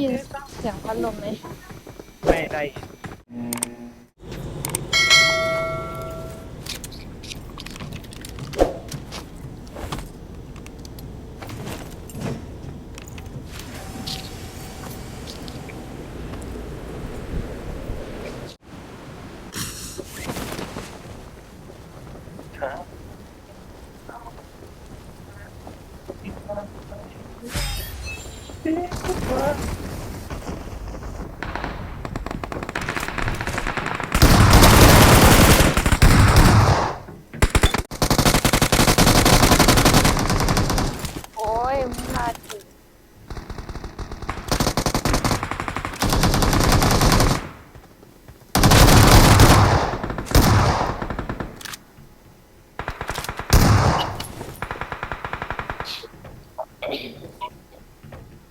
ยินเสียงพัดลมไหมไม่ได้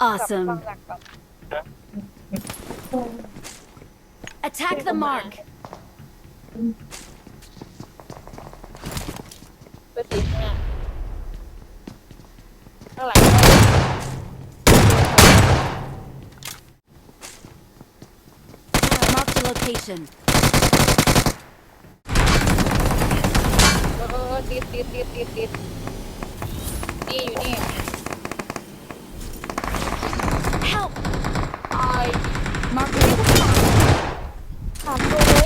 Awesome. ฟังหลักก่อน Attack the mark. ไปติดเนี่ยข้างหลัง Mark the location. เออเออติดติดติดติดติดนี่อยู่นี่ Help. ตาย Mark the location. ถามตัวเลย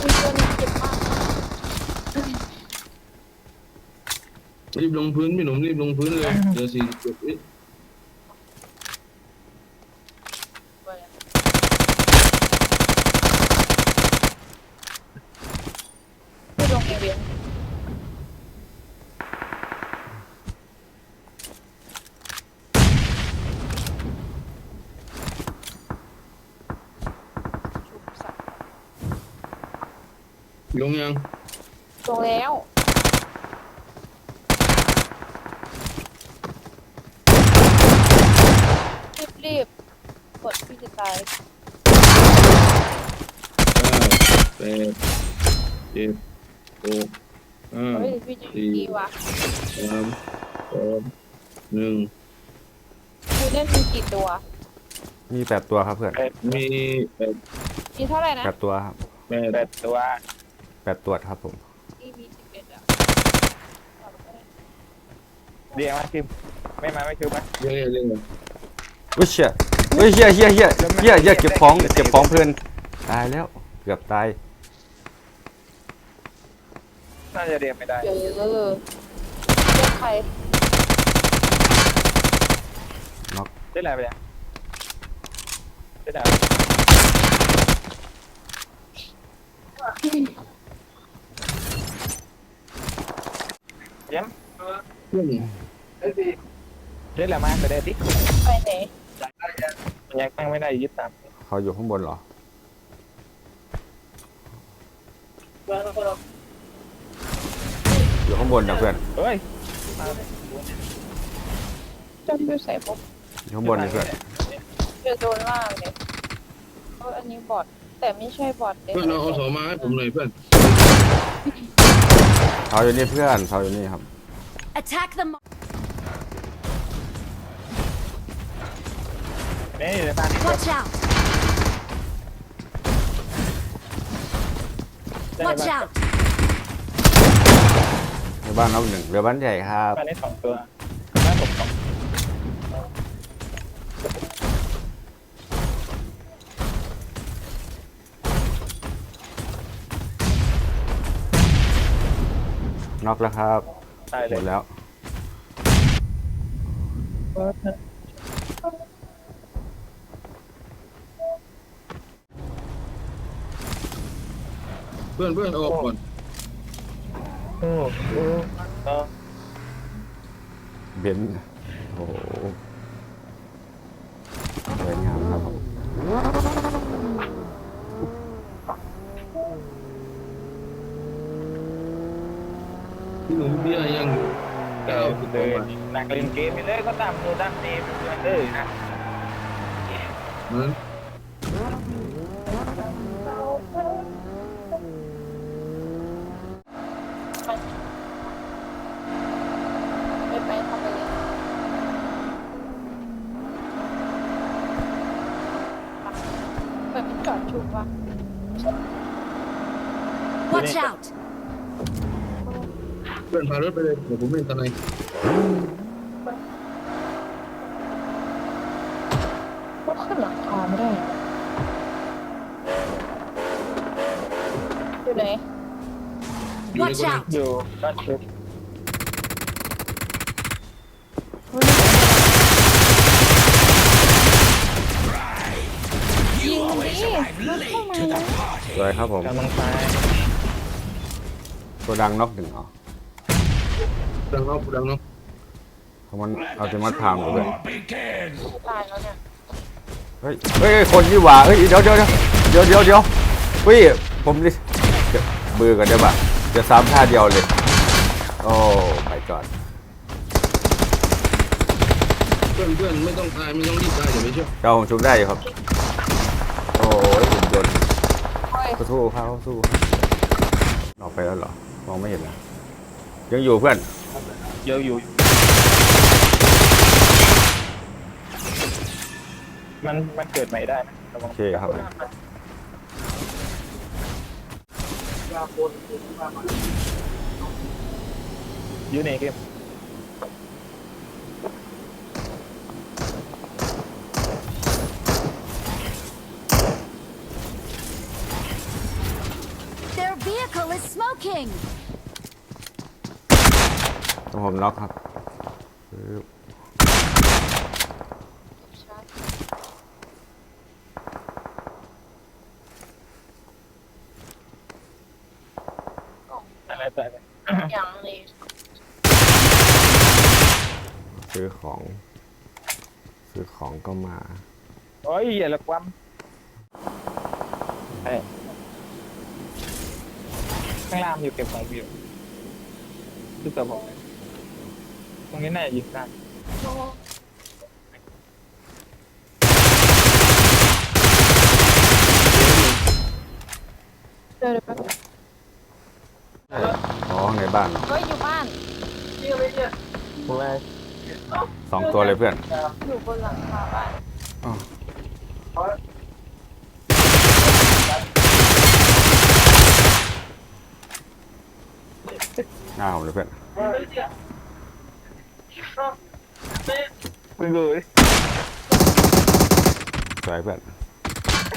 มีตัวหนึงเจ็บมากรีบลงพื้นพี่หนุ่มรีบลงพื้นเลยเดี๋ยวสี่สิบเจ็ดวิตัวเนี่ยไม่ลงเอเวียน ชุบสัตว์ ลงยังลงแล้ว รีบรีบกดพี่จะตายเก้าแปดเจ็ดหกห้าเฮ้ยพี่จะอยู่ดีว่ะสามสองหนึ่งคือเล่นมีกี่ตัว มีแปดตัวครับเพื่อน มีแปดมีเท่าไหร่นะแปดตัวครับแปดแปดตัว แปดตัวครับผมที่มีสิบเอ็ดอะเรียกมาคิมไม่มาไม่คิวมาเรื่อยๆเรื่อยเฮ้ยเชี่ยเฮ้ยเฮียเฮียเฮียเฮียเฮียเก็บของเก็บของเพื่อนตายแล้วเกือบตายน่าจะเรียกไม่ได้เจอเลือกใครได้ไรไปเนี่ยได้ไรเยี่ยม ๆเพื่อนได้ไรมาไปได้ดิไปไหนมันยังตั้งไม่ได้ยึดตามเขาอยู่ข้างบนเหรออยู่ข้างบนนะเพื่อนเฮ้ยจำอยู่ใส่ปุ๊บอยู่ข้างบนนะเพื่อนจอโดนล่ากเลยเอออันนี้บอทแต่ไม่ใช่บอทเด็เพื่อนเอาเอาสมาให้ผมหน่อยเพื่อนเขาอยู่นี่เพื่อนเขาอยู่นี่ครับ Attack the mark. นี่อยู่ในบ้านนี่ Watch out. ได้ใน Watch บ้าน out. ในบ้านเราหนึ่งเรือบ้านใหญ่ครับบ้านนี้สองตัวบ้านผมสองน็อกแล้วครับ ตายหเลมย ดแล้ว เพื่อนเพื่อนออกก่อนโอ้โหเออเบนซ์โอ้โหสวยงามครับผม พี่หนุ่มเบี้ยยังอยู่ เก้าสิบเดินหนักเล่นเกมไปเลยก็ตามมือตามตีไปเพื่อนเลยนะนั้นไปไปทำไปเลยแบบมันจอดชุบวะ Watch out! เพื่อนพารถไปเลยเดี๋ยวผมเล่นตะไนก็ขึ้นหลังคาไม่ได้อยู่ไหนอยู่ใน Watch กระ out! อยู่ด้านชุบยิงมันดิมันเข้ามาแล้วสวยครับผมกำลังไปตัวดังน็อกหนึ่งเหรอ ดังเนาะดังเนาะเพราะมันเอาจะมัดพามกูเลยตายแล้วเนี่ยเฮ้ยเฮ้ยเฮ้ยคนยี่หว่าเฮ้ยเดี๋ยวเดี๋ยวเดี๋ยวเดี๋ยวเดี๋ยวเดี๋ยวเฮ้ยผมดิเดี๋ยวเบือกันได้ปะจะซ้ำท่าเดียวเลยโอ้ไปก่อนเพื่อนเพื่อนไม่ต้องตายไม่ต้องรีบตายเดี๋ยวไปช่วยเจ้าผมชุบได้อยู่ครับ โอ้ยหุ่นยนต์โอ้ยก็สู้เขาสู้เขาออกไปแล้วเหรอมองไม่เห็นนะ ยังอยู่เพื่อน เยอะอยู่ มันมันเกิดใหม่ได้นะระวัโองเคครับ อยู่ในเกม Their vehicle is smoking! ต้อง ผมน็อกครับปึ๊บอะไรแต่ยังเลยซื้อของ ซื้อของก็มา โอ้ยอย่าละความเอ้ยข้างล่างอยู่เก็บของวิวดูกับผมต รงนี้น่าจะยิงได้เจอเลยปะอ๋อข้างในบ้านเหรอเฮ้ยอยู่บ้านตรงแรกสองตัวเลยเพื่อนอยู่บนหลังคาบ้านอ้าวหน้าผมเลยเพื่อน มึงดูดิสวยเพื่อน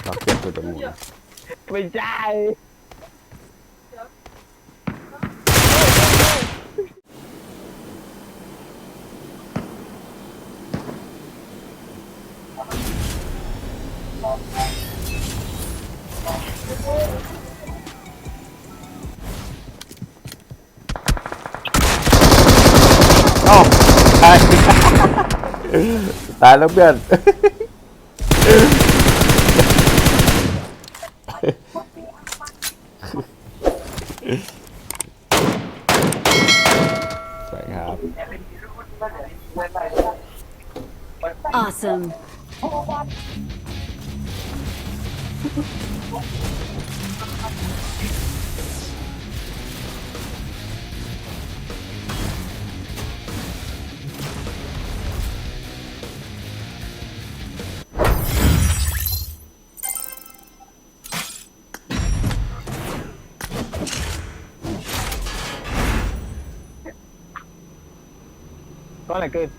เราเก็บ ตัวจมูกไม่ใช่เอ้าตาย ตายแล้วเพื่อน สวยครับ Awesome. Hola, good.